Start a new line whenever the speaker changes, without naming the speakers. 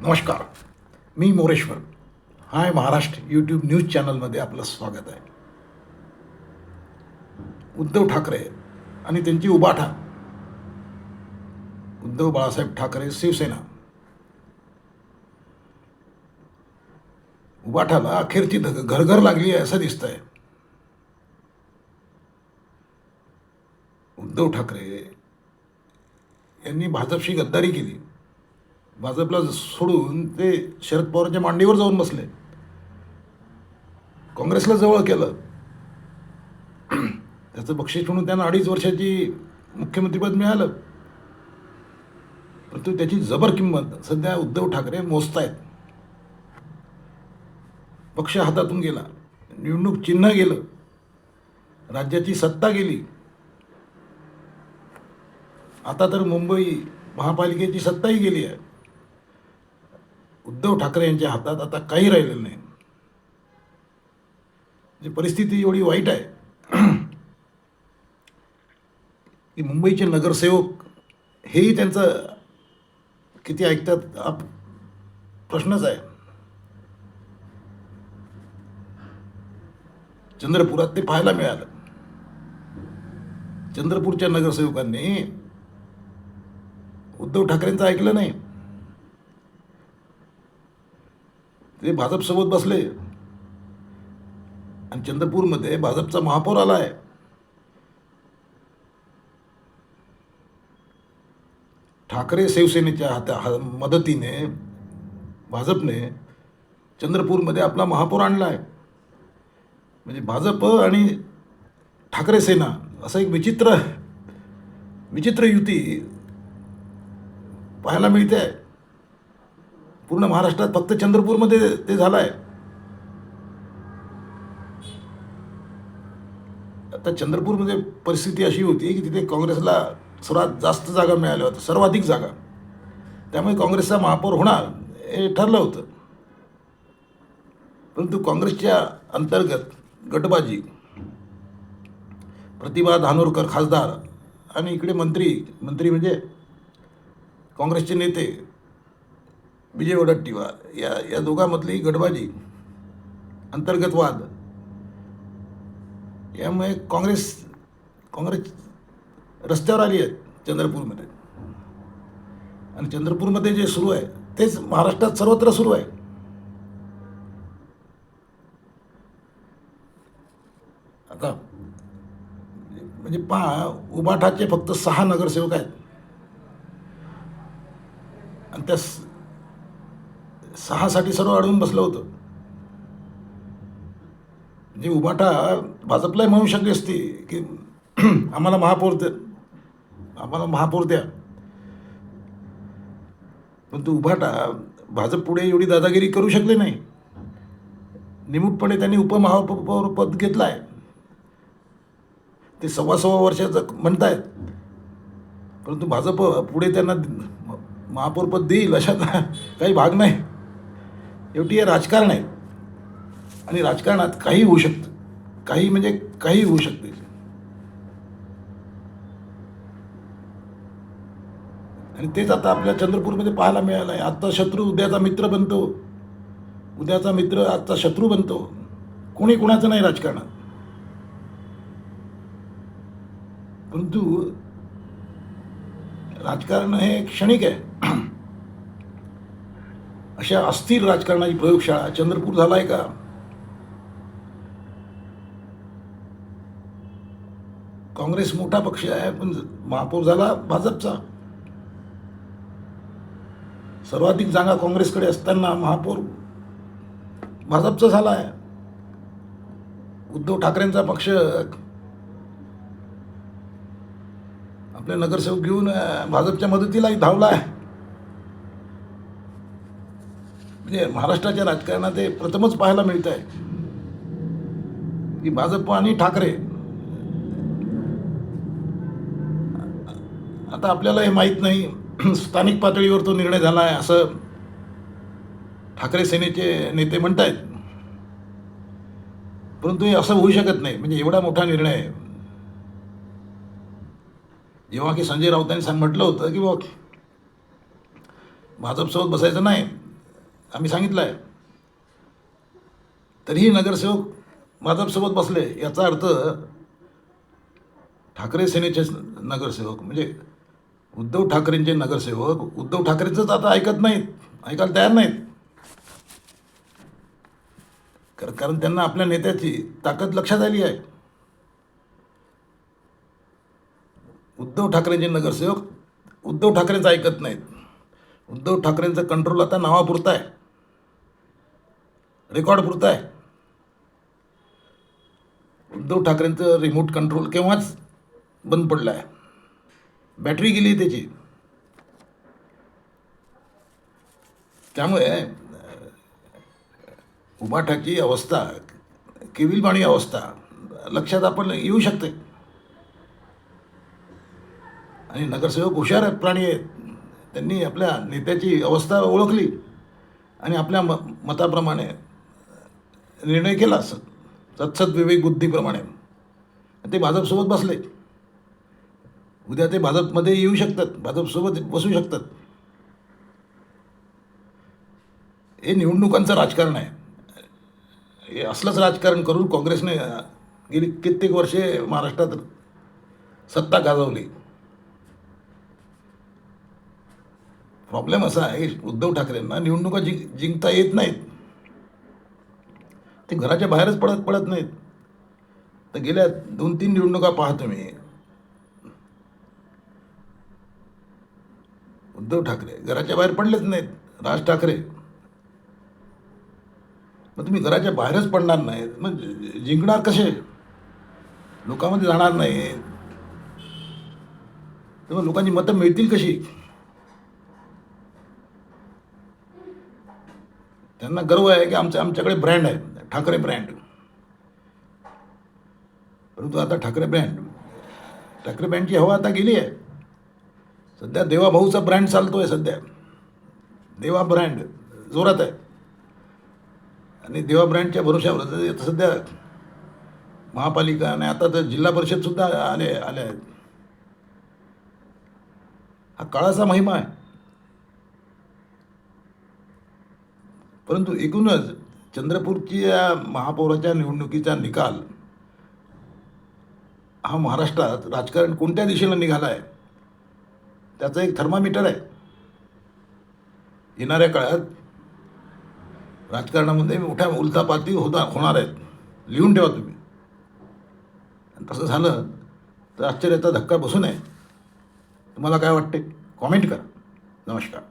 नमस्कार मी Moreshwar. Hi Maharashtra YouTube news चॅनलमध्ये आपलं स्वागत आहे. उद्धव ठाकरे आणि त्यांची उबाठा उद्धव बाळासाहेब ठाकरे शिवसेना. उबाठाला अखेरची धग- घरघर लागली आहे असं दिसतंय. उद्धव ठाकरे यांनी भाजपशी गद्दारी केली. भाजपला सोडून ते शरद पवारांच्या मांडीवर जाऊन बसले. काँग्रेसला जवळ केलं. त्याचं बक्षीस म्हणून त्यांना अडीच वर्षाची मुख्यमंत्रीपद मिळालं. परंतु त्याची जबर किंमत सध्या उद्धव ठाकरे मोजतायत. पक्ष हातातून गेला. निवडणूक चिन्ह गेलं. राज्याची सत्ता गेली. आता तर मुंबई महापालिकेची सत्ताही गेली आहे. उद्धव ठाकरे यांच्या हातात आता काही राहिलेलं नाही. जी परिस्थिती एवढी वाईट आहे की मुंबईचे नगरसेवक हेही त्यांचं किती ऐकतात आप प्रश्नच आहे. चंद्रपुरात ते पाहायला मिळालं. चंद्रपूरच्या नगरसेवकांनी उद्धव ठाकरेंचं ऐकलं नाही. ते भाजपसोबत बसले. आणि चंद्रपूरमध्ये भाजपचा महापौर आला आहे ठाकरे शिवसेनेच्या हाता हा मदतीने भाजपने चंद्रपूरमध्ये आपला महापौर आणला आहे म्हणजे भाजप आणि ठाकरे सेना असं एक विचित्र विचित्र युती पाहायला मिळते. आहे पूर्ण महाराष्ट्रात फक्त चंद्रपूरमध्ये ते झालं आहे आता चंद्रपूरमध्ये परिस्थिती अशी होती की तिथे काँग्रेसला सर्वात जास्त जागा मिळाल्या होत्या सर्वाधिक जागा. त्यामुळे काँग्रेसचा महापौर होणार हे ठरलं होतं. परंतु काँग्रेसच्या अंतर्गत गटबाजी प्रतिभा धानोरकर खासदार आणि इकडे मंत्री मंत्री म्हणजे काँग्रेसचे नेते विजय वडट्टीवार या या दोघांमधली गटबाजी अंतर्गत वाद यामुळे काँग्रेस काँग्रेस रस्त्यावर आली आहे चंद्रपूरमध्ये. आणि चंद्रपूरमध्ये जे सुरू आहे तेच महाराष्ट्रात सर्वत्र सुरू आहे. आता म्हणजे पहा उबाठाचे फक्त सहा नगरसेवक आहेत. आणि त्या सहासाठी सर्व अडवून बसलं होतं. म्हणजे उभाटा भाजपलाही म्हणू शकली असती की आम्हाला महापौर द्या आम्हाला महापौर द्या. परंतु उभाटा भाजप पुढे एवढी दादागिरी करू शकले नाही. निमूटपणे त्यांनी उपमहापौर पद घेतलं आहे ते सव्वा सव्वा वर्षाचं म्हणतायत. परंतु भाजप पुढे त्यांना महापौरपद देईल अशात काही भाग नाही. शेवटी हे राजकारण आहे. आणि राजकारणात काही होऊ शकतं. काही म्हणजे काही होऊ शकते. आणि तेच आता आपल्या चंद्रपूरमध्ये पाहायला मिळालं आहे. आजचा शत्रू उद्याचा मित्र बनतो. उद्याचा मित्र आजचा शत्रू बनतो. कोणी कोणाचं नाही राजकारणात. परंतु राजकारण हे क्षणिक आहे. अशा अस्थिर राजकारणाची प्रयोगशाळा चंद्रपूर झाला आहे का? काँग्रेस मोठा पक्ष आहे पण महापौर झाला भाजपचा. सर्वाधिक जागा काँग्रेसकडे असताना महापौर भाजपचा झाला आहे उद्धव ठाकरेंचा पक्ष आपले नगरसेवक घेऊन भाजपच्या मदतीलाही धावला आहे म्हणजे महाराष्ट्राच्या राजकारणात हे प्रथमच पाहायला मिळत आहे की भाजप आणि ठाकरे. आता आपल्याला हे माहीत नाही स्थानिक पातळीवर तो निर्णय झाला आहे असं ठाकरे सेनेचे नेते म्हणतायत. परंतु हे असं होऊ शकत नाही म्हणजे एवढा मोठा निर्णय. आहे जेव्हा की संजय राऊतांनी सांग म्हटलं होतं की बघ भाजपसोबत बसायचं नाही. आम्ही सांगितलं आहे तरीही नगरसेवक माधवसोबत बसले याचा अर्थ ठाकरे सेनेचे नगरसेवक म्हणजे उद्धव ठाकरेंचे नगरसेवक उद्धव ठाकरेंचंच आता ऐकत नाहीत ऐकायला तयार नाहीत. कारण त्यांना आपल्या नेत्याची ताकद लक्षात आली आहे. उद्धव ठाकरेंचे नगरसेवक उद्धव ठाकरेंचं ऐकत नाहीत. उद्धव ठाकरेंचं कंट्रोल आता नावापुरतं आहे. रेकॉर्ड पुरतं आहे. उद्धव ठाकरेंचं रिमोट कंट्रोल केव्हाच बंद पडलं आहे. बॅटरी गेली आहे त्याची. त्यामुळे उभाटाची अवस्था केविलवाणी अवस्था लक्षात आपण येऊ शकते. आणि नगरसेवक हुशार आहेत प्राणी आहेत. त्यांनी आपल्या नेत्याची अवस्था ओळखली आणि आपल्या म मताप्रमाणे निर्णय केला स सत्सद विवेक बुद्धीप्रमाणे. ते भाजपसोबत बसले. उद्या ते भाजपमध्ये येऊ शकतात. भाजपसोबत बसू शकतात. हे निवडणुकांचं राजकारण आहे. हे असलंच राजकारण करून काँग्रेसने गेली कित्येक वर्षे महाराष्ट्रात सत्ता गाजवली. प्रॉब्लेम असा आहे उद्धव ठाकरेंना निवडणुका जिंक जिंकता येत नाहीत. ते घराच्या बाहेरच पडत पडत नाहीत. तर गेल्या दोन तीन निवडणुका पाहतो मी उद्धव ठाकरे घराच्या बाहेर पडलेच नाहीत. राज ठाकरे. मग तुम्ही घराच्या बाहेरच पडणार नाहीत. मग जिंकणार कसे? लोकांमध्ये जाणार नाही तर मग लोकांची मतं मिळतील कशी? त्यांना गर्व आहे की आमचं आमच्याकडे ब्रँड आहे ठाकरे ब्रँड परंतु आता ठाकरे ब्रँड ठाकरे ब्रँडची हवा आता गेली आहे. सध्या देवाभाऊचा ब्रँड चालतो आहे सध्या. देवा ब्रँड जोरात आहे. आणि देवा ब्रँडच्या भरोश्यावर सध्या महापालिका आणि आता तर जिल्हा परिषदसुद्धा आले आले आहेत. हा काळाचा महिमा आहे. परंतु एकूणच चंद्रपूरची या महापौराच्या निवडणुकीचा निकाल हा महाराष्ट्रात राजकारण कोणत्या दिशेला निघाला आहे त्याचं एक थर्मामीटर आहे. येणाऱ्या काळात राजकारणामध्ये मोठ्या उलथापाती होता होणार आहेत. लिहून ठेवा तुम्ही. तसं झालं तर आश्चर्याचा धक्का बसू नये. तुम्हाला काय वाटते कॉमेंट करा. नमस्कार.